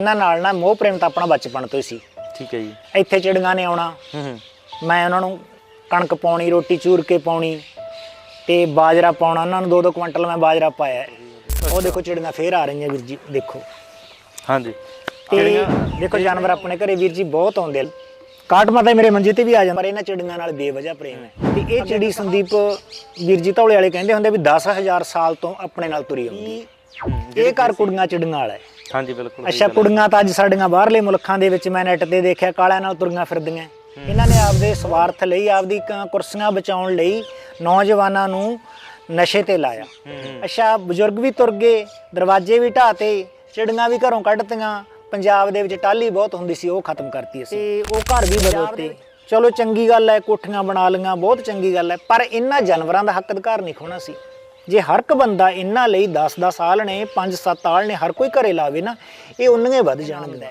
ਇਹਨਾਂ ਨਾਲ ਨਾ ਮੋਹ ਪ੍ਰੇਮ ਤਾਂ ਆਪਣਾ ਬਚਪਨ ਤੋਂ ਹੀ ਸੀ। ਠੀਕ ਹੈ ਜੀ। ਇੱਥੇ ਚਿੜੀਆਂ ਨੇ ਆਉਣਾ। ਹੂੰ ਮੈਂ ਉਹਨਾਂ ਨੂੰ ਕਣਕ ਪਾਉਣੀ ਰੋਟੀ ਚੂਰ ਕੇ ਪਾਉਣੀ ਤੇ ਬਾਜਰਾ ਪਾਉਣਾ। ਉਹਨਾਂ ਨੂੰ ਦੋ ਦੋ ਕੁਇੰਟਲ ਮੈਂ ਬਾਜਰਾ ਪਾਇਆ। ਉਹ ਦੇਖੋ ਚਿੜੀਆਂ ਫੇਰ ਆ ਰਹੀਆਂ ਵੀਰ ਜੀ ਦੇਖੋ। ਹਾਂਜੀ। ਤੇ ਦੇਖੋ ਜਾਨਵਰ ਆਪਣੇ ਘਰੇ ਵੀਰ ਜੀ ਬਹੁਤ ਆਉਂਦੇ ਨੇ। ਕਾਟ ਮਾਤਾ ਮੇਰੇ ਮੰਜੇ ਤੇ ਵੀ ਆ ਜਾਂਦੇ ਪਰ ਇਹਨਾਂ ਚਿੜੀਆਂ ਨਾਲ ਬੇਵਜ੍ਹਾ ਪ੍ਰੇਮ ਹੈ। ਤੇ ਇਹ ਚਿੜੀ ਸੰਦੀਪ ਵੀਰ ਜੀ ਧੌਲੇ ਵਾਲੇ ਕਹਿੰਦੇ ਹੁੰਦੇ ਵੀ 10000 ਸਾਲ ਤੋਂ ਆਪਣੇ ਨਾਲ ਤੁਰੀ ਆਉਂਦੀ ਹੈ। ਇਹ ਘਰ ਕੁੜੀਆਂ ਚਿੜੀਆਂ ਵਾਲਾ ਹੈ। ਹਾਂਜੀ ਬਿਲਕੁਲ ਅੱਛਾ। ਕੁੜੀਆਂ ਤਾਂ ਅੱਜ ਸਾਡੀਆਂ ਬਾਹਰਲੇ ਮੁਲਕਾਂ ਦੇ ਵਿੱਚ ਮੈਂ ਨੈਟ ਤੇ ਦੇਖਿਆ ਕਾਲਿਆਂ ਨਾਲ ਤੁਰੀਆਂ ਫਿਰਦੀਆਂ। ਇਹਨਾਂ ਨੇ ਆਪਦੇ ਸਵਾਰਥ ਲਈ ਆਪਦੀ ਕੁਰਸੀਆਂ ਬਚਾਉਣ ਲਈ ਨੌਜਵਾਨਾਂ ਨੂੰ ਨਸ਼ੇ ਤੇ ਲਾਇਆ। ਅੱਛਾ ਬਜ਼ੁਰਗ ਵੀ ਤੁਰ ਗਏ ਦਰਵਾਜ਼ੇ ਵੀ ਢਾਤੇ ਚਿੜੀਆਂ ਵੀ ਘਰੋਂ ਕੱਢਤੀਆਂ। ਪੰਜਾਬ ਦੇ ਵਿੱਚ ਟਾਲੀ ਬਹੁਤ ਹੁੰਦੀ ਸੀ ਉਹ ਖਤਮ ਕਰਤੀ ਅਸੀਂ। ਤੇ ਉਹ ਘਰ ਵੀ ਬਦਲਤੇ। ਚਲੋ ਚੰਗੀ ਗੱਲ ਹੈ ਕੋਠੀਆਂ ਬਣਾ ਲਈਆਂ ਬਹੁਤ ਚੰਗੀ ਗੱਲ ਹੈ ਪਰ ਇਹਨਾਂ ਜਾਨਵਰਾਂ ਦਾ ਹੱਕ ਅਧਿਕਾਰ ਨਹੀਂ ਖੋਣਾ ਸੀ। ਜੇ ਹਰ ਇੱਕ ਬੰਦਾ ਇਹਨਾਂ ਲਈ 10-10 ਸਾਲ ਨੇ 5-7 ਸਾਲ ਨੇ, ਹਰ ਕੋਈ ਘਰੇ ਲਾਵੇ ਨਾ, ਇਹ ਉਨੀਆਂ ਹੀ ਵੱਧ ਜਾਣਗੇ